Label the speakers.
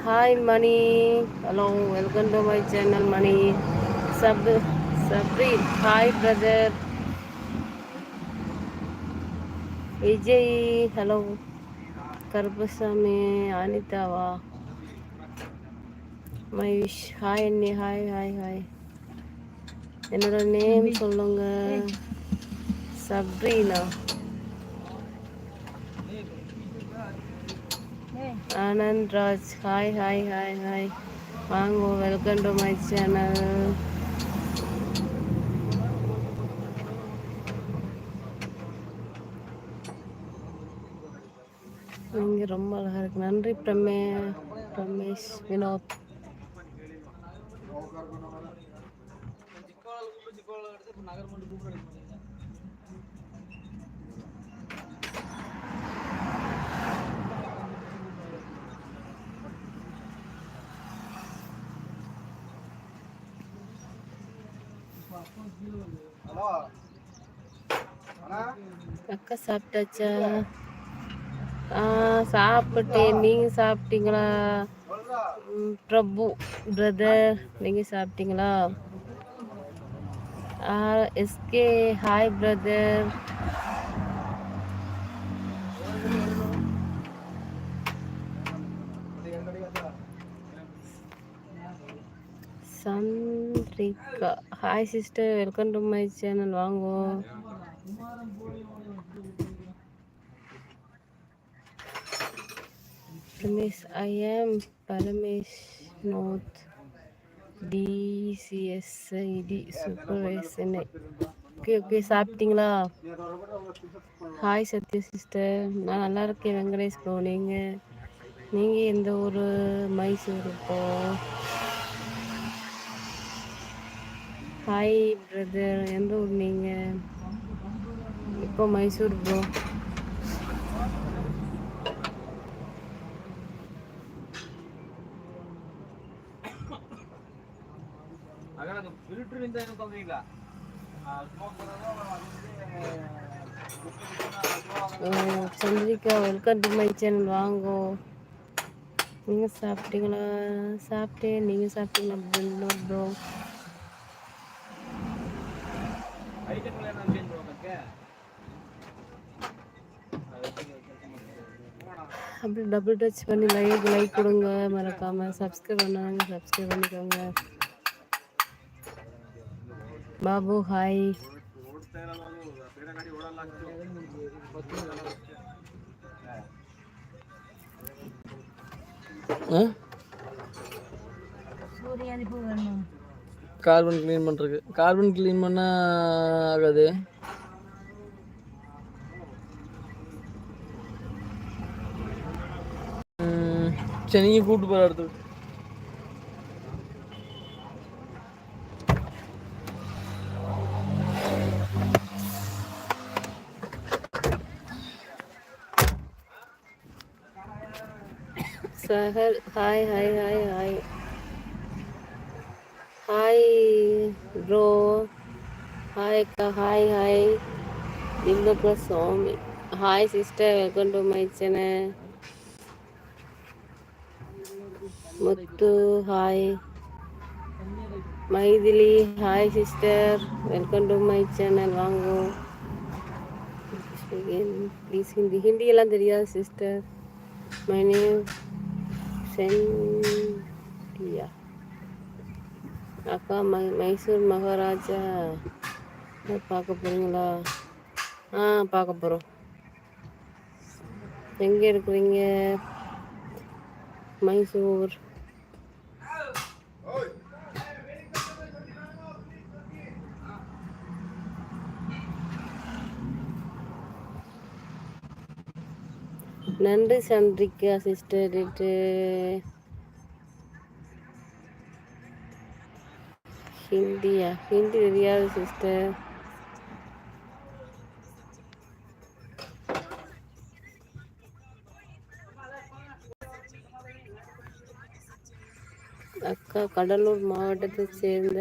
Speaker 1: Hi Mani hello welcome to my channel Mani sub Sabri hi brother Vijay hello Karuppasamy அனிதாவா Mayush hi அண்ணி hi hi hi என்னோட name சொல்லுங்க. Sabrina Anand Raj hi hi hi hi வாங்க welcome to my channel நீங்கள் ரொம்ப அழகாக இருக்கு. நன்றி பிரமே பிரமேஷ் வினோத். நகர்மன்ற அக்கா சாப்பிட்டாச்சா? ஆ சாப்பிட்டேன் நீங்கள் சாப்பிட்டீங்களா? பிரபு பிரதர் நீங்கள் சாப்பிட்டீங்களா? SK hi brother Srika hi sister welcome to my channel வாங்கோ Ramesh, ஐ ஆம் பரமேஷ் நோத் டிசிஎஸ்ஐடி சூப்பர்வைசனை ஓகே ஓகே சாப்பிட்டீங்களா? ஹாய் சத்யா சிஸ்டர் நான் நல்லா இருக்கேன். வெங்கடேஷ் ப்ரோ நீங்கள் நீங்கள் எந்த ஊர்? மைசூர் இப்போ? ஹாய் பிரதர் எந்த ஊர் நீங்கள் இப்போ Mysore bro Chandrika welcome to my channel வாங்கோ. நீங்கள் சாப்பிட்டீங்களா? சாப்பிட்டேன். நீங்கள் சாப்பிட்டீங்களா? ப்ரோ अब डबल टच पड़ी लाइक लाइक को मरकाम सब्सक्रेबा सब्सक्रेबिको बाबू हाय हाई
Speaker 2: கார்பன் க்ளீன் பண்ணுறக்கு கார்பன் க்ளீன் பண்ணால் ஆகாது. சரி நீங்கள் கூப்பிட்டு போகிற இடத்துக்கு.
Speaker 1: Sahal hi hi hi hi hi bro hi அக்கா ஹாய் ஹாய் திம்பக்க சுவாமி hi sister welcome to my channel Muthu hi Mythili hi sister welcome to my channel வாங்கோ ப்ளீஸ் ஹிந்தி ஹிந்தியெல்லாம் தெரியாது சிஸ்டர் மை நேம் சென்டியா அக்கா மை மைசூர் மகாராஜா பார்க்க போகிறீங்களா ஆ பார்க்க போகிறோம் எங்கே இருக்கிறீங்க? மைசூர். நன்றி சந்திரிக்கா சிஸ்டர் ஹிந்தியா ஹிந்தி தெரியாது சிஸ்டர் அக்கா கடலூர் மாவட்டத்தை சேர்ந்த